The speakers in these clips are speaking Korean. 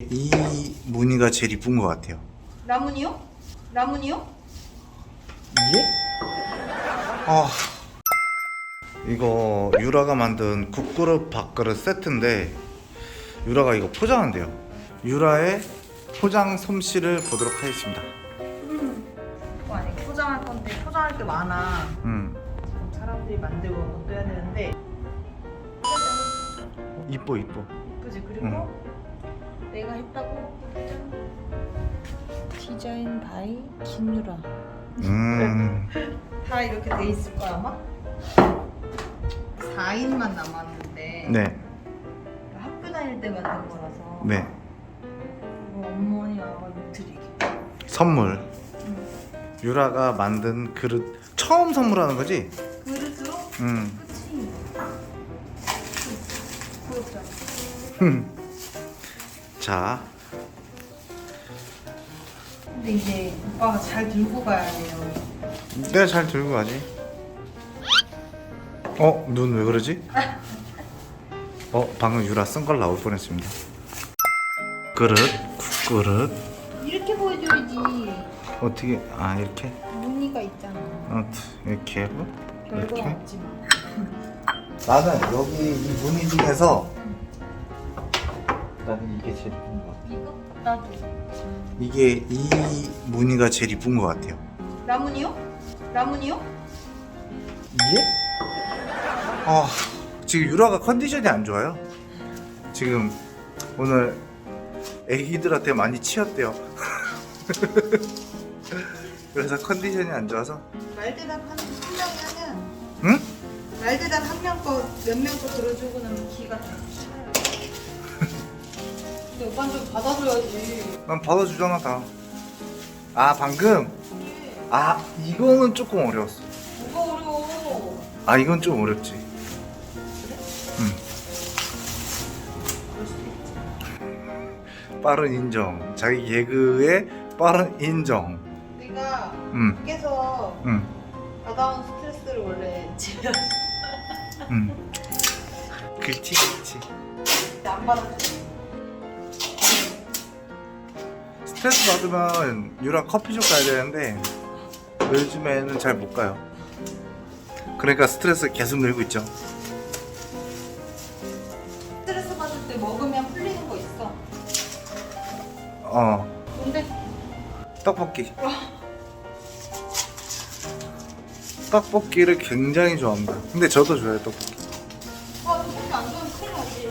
이 무늬가 제일 이쁜 것 같아요. 라문이요? 라문이요? 아 이거 유라가 만든 국그릇 밥그릇 세트인데 유라가 이거 포장한대요. 유라의 포장 솜씨를 보도록 하겠습니다. 어, 아니 포장할 건데 포장할 게 많아. 음 사람들이 만들고 또 해야 되는데 이뻐 이뻐. 이쁘지 그리고 내가 했다고? 디자인 바이 김유라. 음. 다 이렇게 돼 있을 거야 아마? 4인만 남았는데. 네. 학교 다닐 때 만든 거라서. 네. 이거 어머니 와가지고 드리게 선물. 유라가 만든 그릇 처음 선물하는 거지? 그릇으로? 음. 끝이 구엽장 자, 근데 이제 오빠가 잘 들고 가야 돼요 내가 잘 들고 가지. 어, 눈 왜 그러지? 어, 방금 유라 쓴 걸 나올 뻔했습니다. 그릇, 국그릇. 이렇게 보여줘야지 어떻게? 아 이렇게? 무늬가 있잖아 어, 이렇게 하고 별거 이렇게. 없지만 나는 여기 이 무늬 중에서 나는 이게 제일 이쁜 것 같아. 이거 나도 이게 이 무늬가 제일 이쁜 것 같아요. 라문이요? 라문이요? 이게? 아 지금 유라가 컨디션이 안 좋아요. 지금 오늘 애기들한테 많이 치였대요. 그래서 컨디션이 안 좋아서. 말대답 한, 한 명이 하면 응? 말대답 한 명 거 몇 명 거 들어주고 나면 기가 다 근데 오빠는 좀 받아줘야지 난 받아주잖아 다. 아 방금 그래 아 이거는 조금 어려웠어. 뭐가 어려워 아 이건 좀 어렵지. 있지 빠른 인정. 자기 개그의 빠른 인정. 내가 응, 밖에서 응, 받아온 스트레스를 원래 제가 응. 그렇지, 그렇지. 안 받아줘 스트레스 받으면 유라 커피숍 가야 되는데 요즘에는 잘 못 가요. 그러니까 스트레스 계속 늘고 있죠. 스트레스 받을 때 먹으면 풀리는 거 있어 어, 근데 떡볶이. 떡볶이를 굉장히 좋아합니다. 근데 저도 좋아해요, 떡볶이. 아 떡볶이 안 좋아하면 큰일 나지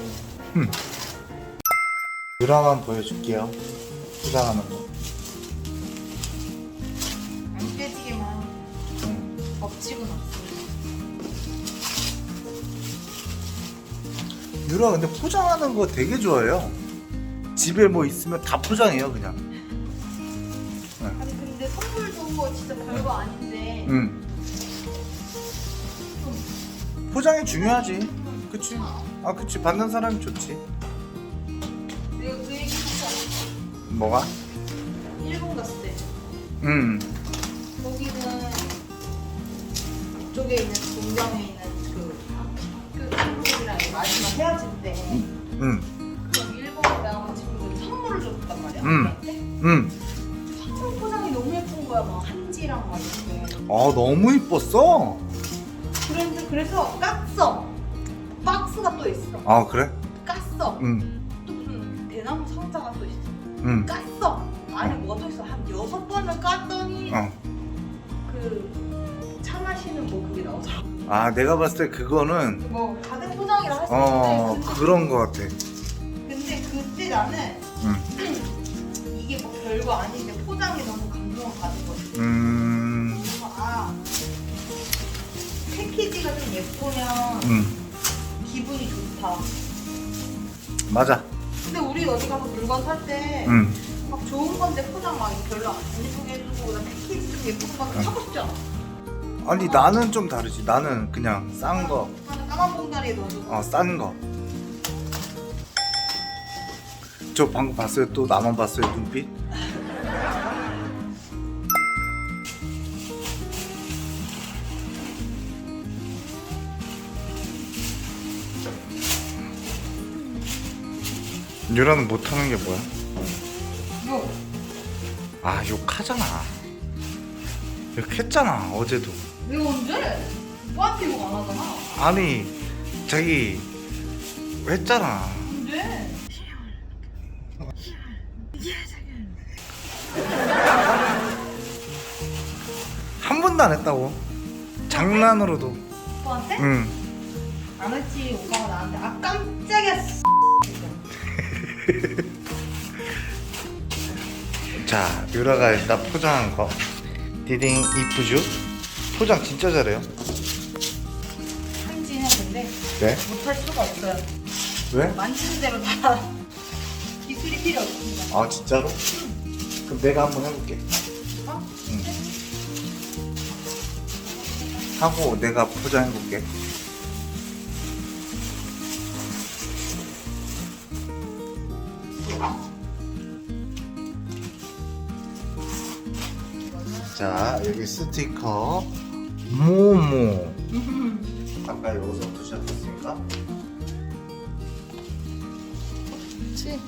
유라만 보여줄게요. 포장하는 거. 안 깨지게만 응. 엎치고 놨어 유라 근데 포장하는 거 되게 좋아해요. 집에 뭐 있으면 다 포장해요, 그냥. 아니 근데 선물도 진짜 별거 아닌데 응. 포장이 중요하지. 그치? 아, 그치. 받는 사람이 좋지. 뭐가? 일본 갔을 때 응. 거기는 그쪽에 있는 동경에 있는 그 학교 친구들이랑 마지막 헤어질 때 응. 그럼 일본에 나온 친구들 선물을 줬단 말이야 음. 나한테. 응. 선물 포장이 너무 예쁜 거야 막 한지랑 막 이렇게 아, 너무 이뻤어. 그런데 그래서 깠어 박스가 또 있어 아, 그래? 깠어 응. 응. 깠어 안에 뭐도 있어 한 여섯 번을 깠더니 어. 그 차 마시는 뭐 그게 나오더라고 아, 내가 봤을 때 그거는 뭐 가든 포장이라 할수 어, 있는데 그런 거 같아. 근데 그때 나는 응. 이게 뭐 별거 아닌데 포장이 너무 감동을 받은 거지 음. 그래서 아 패키지가 좀 예쁘면 응. 기분이 좋다 맞아. 근데 우리 어디 가서 물건 살때막 응. 좋은 건데 포장 막 별로 안 예쁘게 해주고 나 패키지 좀 예쁜 거막 사고 싶지 않아 아니, 나는 좀 다르지. 나는 그냥 싼 거. 나는 까만 봉다리에 넣어주고 어, 싼 거. 저 방금 봤어요? 또 나만 봤어요? 눈빛? 유라는 못하는 게 뭐야? 뭐? 아 욕하잖아 욕했잖아 어제도 왜 언제? 너한테 이거 안 하잖아. 아니 자기 했잖아 근데 한 번도 안 했다고 장난으로도 오빠한테? 응 안 했지 오빠가 나한테 아 깜짝이야 씨. 자, 유라가 일단 포장한 거. 디딩 이쁘죠? 포장 진짜 잘해요. 한지는 근데 네? 못할 수가 없어요 왜? 만지는 대로 다 기술이 필요 없습니다 아, 진짜로? 그럼 내가 한번 해볼게. 어? 응. 하고 내가 포장해볼게. 자, 여기 스티커. 모모. 아까 여기서부터 시작했으니까. 그치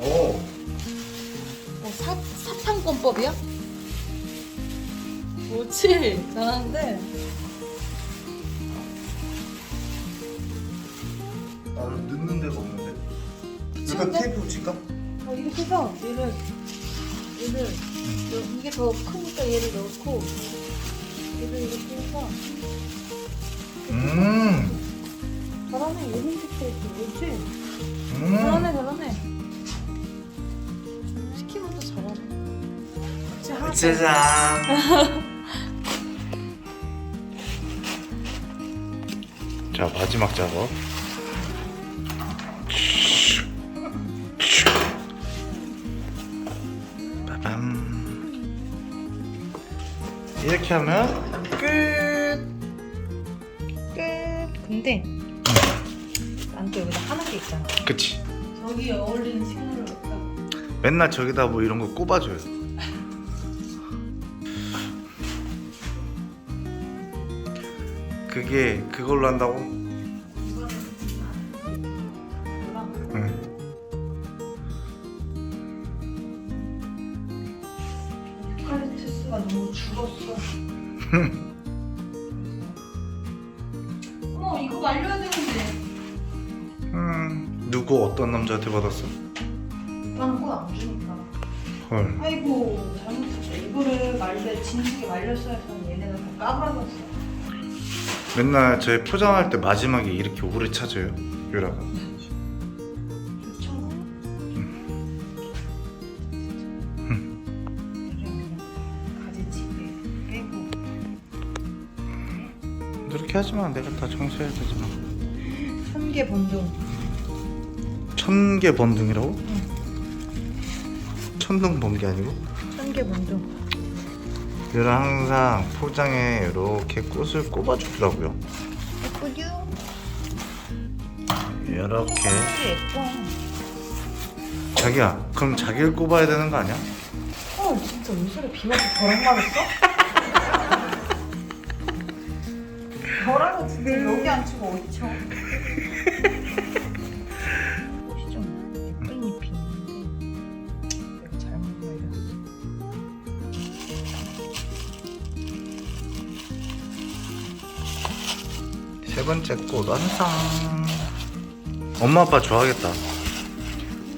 오. 어, 사, 사탕권법이야? 뭐지? 잘하는데 나는 넣는 데가 없는데. 붙인데? 여기다 테이프 붙일까? 어, 이렇게 해서 얘를 얘를 여- 이게 더 크니까 얘를 넣고 얘를 이렇게 해서 음. 잘하네 얘 힌트 케이크 뭐지? 음. 잘하네 잘하네 시키면 또 잘하네 하나. 짜잔. 자 마지막 작업. 빠밤. 이렇게 하면 끝. 끝 근데 난 또 여기다 하는 게 있잖아 그치. 저기 어울리는 식물을 맨날 저기다 뭐 이런 거 꼽아줘요. 그게 그걸로 한다고? 응. 유칼립투스가 너무 죽었어 어머 이거 말려야 되는데 음, 누구 어떤 남자한테 받았어? 오빠는 꽃안 주니까 헐. 아이고 잘못했어 이거를 말려 진지게 말렸어야 했는데 얘네가 다 까불어졌어 맨날 제 포장할 때 마지막에 이렇게 오래 찾아요. 유라가. 빼고 이렇게 하지만 내가 다 청소해야 되잖아. 천개 번동 천개 번등이라고? 천둥 번개 아니고? 천개 번동 유라 항상 포장에 이렇게 꽃을 꼽아주더라고요. 예쁘죠? 이렇게. 예뻐 자기야, 그럼 자기를 꼽아야 되는 거 아니야? 어 진짜 요술에 비 맞고 벼락 맞았어? 벼락은 진짜 여기 안 치고 어디 쳐? 번째 꽃 완성. 엄마 아빠 좋아하겠다.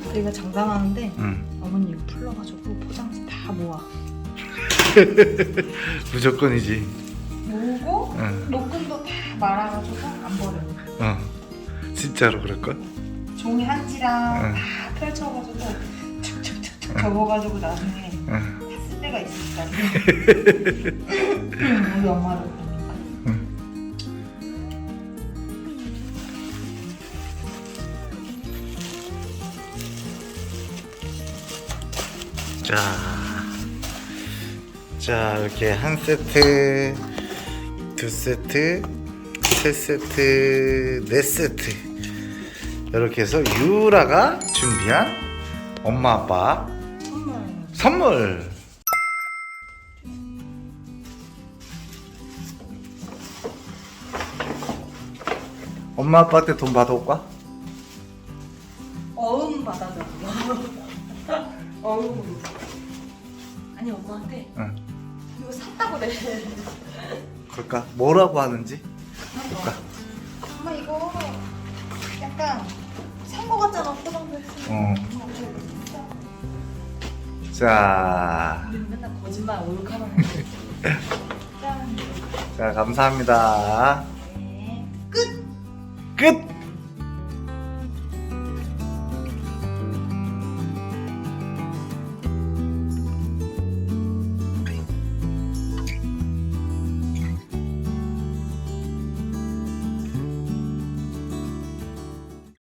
우리가 장담하는데 응. 어머니 이거 풀러가지고 포장지 다 모아 무조건이지. 모으고 응. 목근도 다 말아가지고 안 버려 어. 진짜로 그럴 걸? 종이 한지랑 응. 다 펼쳐가지고 툭툭툭툭 접어가지고 나중에 응. 다쓸 때가 있으니까 우리 엄마를 자, 자 이렇게 한 세트, 두 세트, 세 세트, 네 세트 이렇게 해서 유라가 준비한 엄마 아빠 선물. 엄마 아빠한테 돈 받아올까? 아니 엄마한테 응. 이거 샀다고 그래. 그럴까? 뭐라고 하는지? 엄마 이거 약간 산 거 같잖아 포장도 어. 자, 우리는 맨날 거짓말 올카만 짠. 자 감사합니다. 네. 끝. 끝.